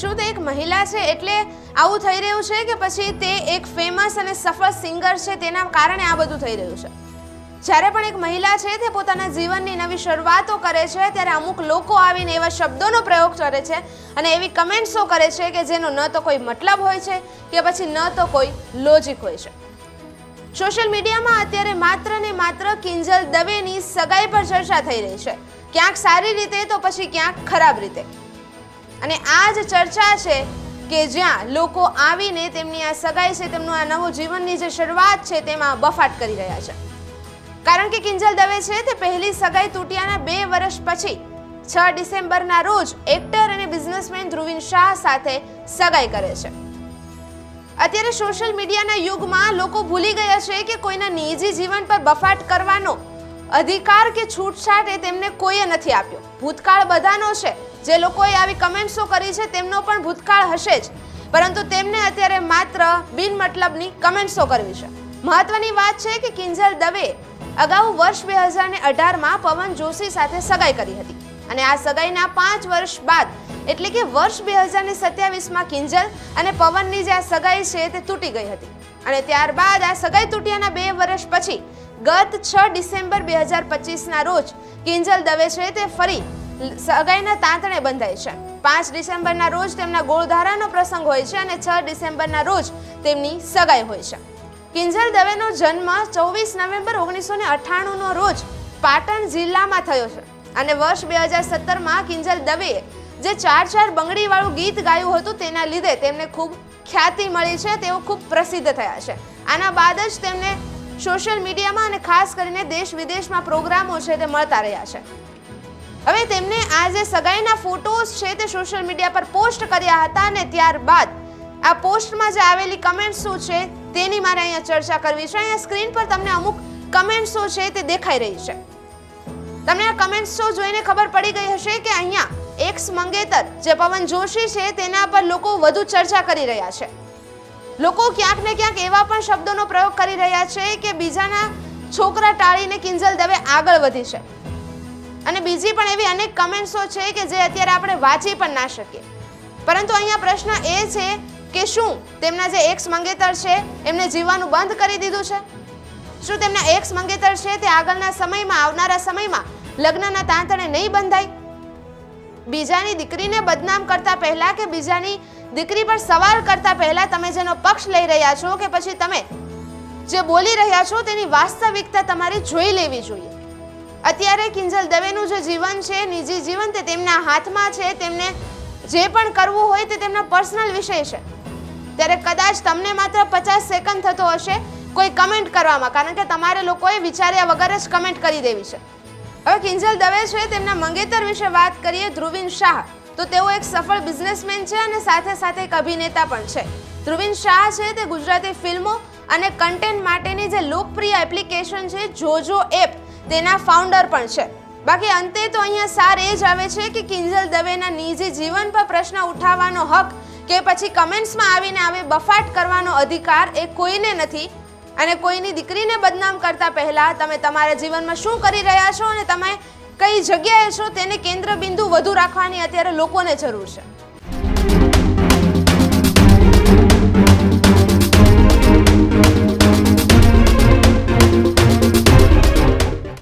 શું તે એક મહિલા છે એટલે આવું થઈ રહ્યું છે કે પછી તે એક ફેમસ અને સફળ સિંગર છે તેના કારણે આ બધું થઈ રહ્યું છે? જ્યારે પણ એક મહિલા છે તે પોતાના જીવનની નવી શરૂઆતો કરે છે, ત્યારે અમુક લોકો આવીને એવા શબ્દોનો પ્રયોગ કરે છે અને એવી કમેન્ટ્સો કરે છે કે જેનો ન તો કોઈ મતલબ હોય છે કે પછી ન તો કોઈ લોજિક હોય છે. સોશિયલ મીડિયામાં અત્યારે માત્ર ને માત્ર કિંજલ દવેની સગાઈ પર ચર્ચા થઈ રહી છે. ક્યાંક સારી રીતે તો પછી ક્યાંક ખરાબ રીતે. અને આ જ ચર્ચા છે કે જ્યાં લોકો આવીને તેમની આ સગાઈ છે, તેમનું આ નવું જીવનની જે શરૂઆત છે, તેમાં બફાટ કરી રહ્યા છે. કારણ કે કિંજલ દવે છે તે પહેલી સગાઈ તૂટ્યાના બે વર્ષ પછી, છ ડિસેમ્બરના રોજ એક્ટર અને બિઝનેસમેન ધ્રુવિન શાહ સાથે સગાઈ કરે છે. અત્યારે સોશિયલ મીડિયાના યુગમાં લોકો ભૂલી ગયા છે કે કોઈના નિજી જીવન પર બફાટ કરવાનો અધિકાર કે છૂટછાટ એ તેમને કોઈએ નથી આપ્યો. ભૂતકાળ બધાનો છે જે લોકોએ આવી કમેન્ટ્સો કરી છે, તેમનો પણ ભૂતકાળ હશે જ. પરંતુ તેમને અત્યારે માત્ર બિનમતલબની કમેન્ટ્સો કરવી છે. મહત્વની વાત છે કે કિંજલ દવે અગાઉ વર્ષ બે હજાર ને અઢારમાં પવન જોશી સાથે સગાઈ કરી હતી. અને આ સગાઈના પાંચ વર્ષ બાદ, એટલે કે વર્ષ બે હજાર ને સત્યાવીસમાં કિંજલ અને પવનની જે આ સગાઈ છે તે તૂટી ગઈ હતી. અને ત્યારબાદ આ સગાઈ તૂટ્યાના બે વર્ષ પછી, ગત છ ડિસેમ્બર બે હજાર પચીસના રોજ કિંજલ દવે છે તે ફરી સગાઈના તાંતણે બંધાય છે. પાંચ ડિસેમ્બરના રોજ તેમના ગોળધારાનો પ્રસંગ હોય છે અને છ ડિસેમ્બરના રોજ તેમની સગાઈ હોય છે. કિંજલ દવેનો જન્મ ચોવીસ નવેમ્બર ઓગણીસો ને અઠ્ઠાણુંનો રોજ પાટણ જિલ્લામાં થયો છે. અને વર્ષ બે હજાર સત્તરમાં કિંજલ દવેએ જે ચાર ચાર બંગડીવાળું ગીત ગાયું હતું તેના લીધે તેમને ખૂબ ખ્યાતિ મળી છે, તેઓ ખૂબ પ્રસિદ્ધ થયા છે. આના બાદ જ તેમને સોશિયલ મીડિયામાં અને ખાસ કરીને દેશ વિદેશમાં પ્રોગ્રામો છે તે મળતા રહ્યા છે. હવે તેમને આ જે સગાઈના ફોટોઝ છે તે સોશિયલ મીડિયા પર પોસ્ટ કર્યા હતા અને ત્યારબાદ આ પોસ્ટમાં જે આવેલી કમેન્ટ શું છે તેની મારે અહીંયા ચર્ચા કરવી છે. અહીંયા સ્ક્રીન પર તમને અમુક કમેન્ટ્સો છે તે દેખાઈ રહી છે. તમને આ કમેન્ટ્સો જોઈને ખબર પડી ગઈ હશે કે અહીંયા એક્સ મંગેતર, જે પવન જોશી છે તેના પર લોકો વધુ ચર્ચા કરી રહ્યા છે. લોકો ક્યાંક ને ક્યાંક એવા પણ શબ્દોનો પ્રયોગ કરી રહ્યા છે કે બીજાના છોકરા ટાળીને કિંજલ દવે આગળ વધી છે. અને બીજી પણ એવી અનેક કમેન્ટ્સો છે કે જે અત્યારે આપણે વાંચી પણ ના શકીએ. પરંતુ અહીંયા પ્રશ્ન એ છે કે શું તેમના જે એક્સ મંગેતર છે, એમને જીવવાનું બંધ કરી દીધું છે? શું તેમના એક્સ મંગેતર છે તે આગળના સમયમાં, આવનારા સમયમાં લગ્નના તાંતણે નહીં બંધાય? બીજાની દીકરીને બદનામ કરતા પહેલા કે બીજાની દીકરી પર સવાલ કરતા પહેલા તમે જેનો પક્ષ લઈ રહ્યા છો કે પછી તમે જે બોલી રહ્યા છો તેની વાસ્તવિકતા તમારે જોઈ લેવી જોઈએ. અત્યારે કિંજલ દવેનું જે જીવન છે, નિજી જીવન તે તેમના હાથમાં છે. તેમને જે પણ કરવું હોય તે તેમના પર્સનલ વિષય છે. ત્યારે કદાચ તમને માત્ર પચાસ સેકન્ડ થતો હશે કોઈ કમેન્ટ કરવામાં, કારણ કે તમારે લોકોએ વિચાર્યા વગર જ કમેન્ટ કરી દેવી છે. હવે કિંજલ દવે છે તેમના મંગેતર વિશે વાત કરીએ ધ્રુવિન શાહ. તો તેઓ એક સફળ બિઝનેસમેન છે અને સાથે સાથે એક અભિનેતા પણ છે. ધ્રુવિન શાહ છે તે ગુજરાતી ફિલ્મો અને કન્ટેન્ટ માટેની જે લોકપ્રિય એપ્લિકેશન છે, જોજો એપ તેના ફાઉન્ડર પણ છે. બાકી અંતે તો અહીંયા સાર એ જ આવે છે કે કિંજલ દવેના નિજી જીવન પર પ્રશ્ન ઉઠાવવાનો હક કે પછી કમેન્ટ્સમાં આવીને આવે બફાટ કરવાનો અધિકાર એ કોઈને નથી. અને કોઈની દીકરીને બદનામ કરતા પહેલા તમે તમારા જીવનમાં શું કરી રહ્યા છો અને તમે કઈ જગ્યાએ છો તેને કેન્દ્ર બિંદુ વધુ રાખવાની અત્યારે લોકોને જરૂર છે.